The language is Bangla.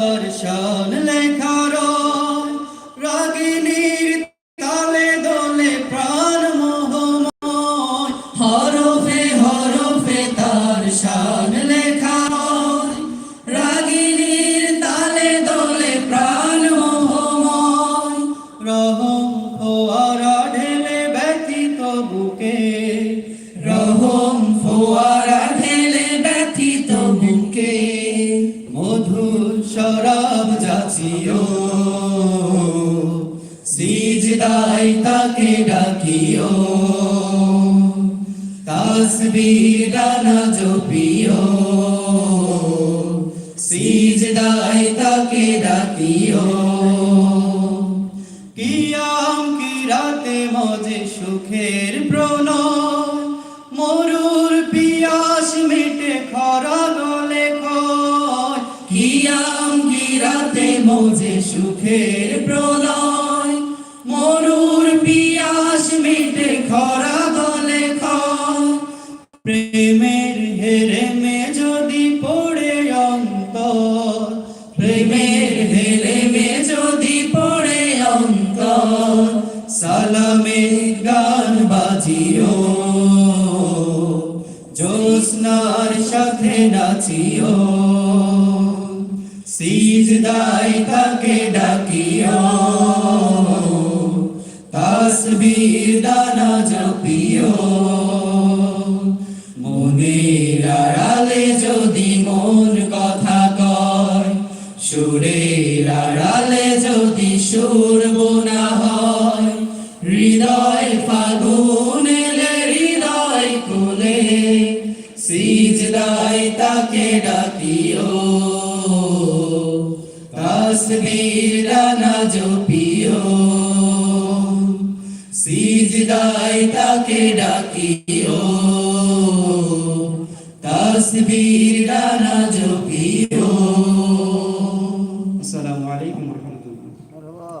দর্শন লেখার, রাগিনীর তালে দোলে প্রাণ মোহময়। হরফে হরফে তার শান লেখা রাগিনীর তালে দোলে প্রাণ মোহময়। রহম ফোয়ারা যাচিও সিজদাই তাকে ডাকিও। তাসবির ডানা জপিও। সিজদাই তাকে ডাকিও। কিয়াম কি রাতে মজে সুখের প্রণয়? মরুর পিয়াস মিটে খরা মজে সুখের প্রণয় মরুর পিয়াস মিটে খরা কয় প্রেমের হেরেমে যদি পড়ে অন্তর, প্রেমের হেরেমে যদি পড়ে অন্তর, সালামের গান বাজিও। জ্যোৎস্নার সাথে নাচিও। সিজদাই তাকে ডাকিও তাসবির দানা জপিও মনের আড়ালে যদি মন কথা কয় সুরের আড়ালে যদি সুর বোনা হয় হৃদয় ফাগুন হৃদয় কুলে সিজদাই তাকে ডাকিও তসবির রানা জপিও। সিজদায় তাকে ডাকিও। তসবির রানা জপিও। আসসালামু আলাইকুম ওয়া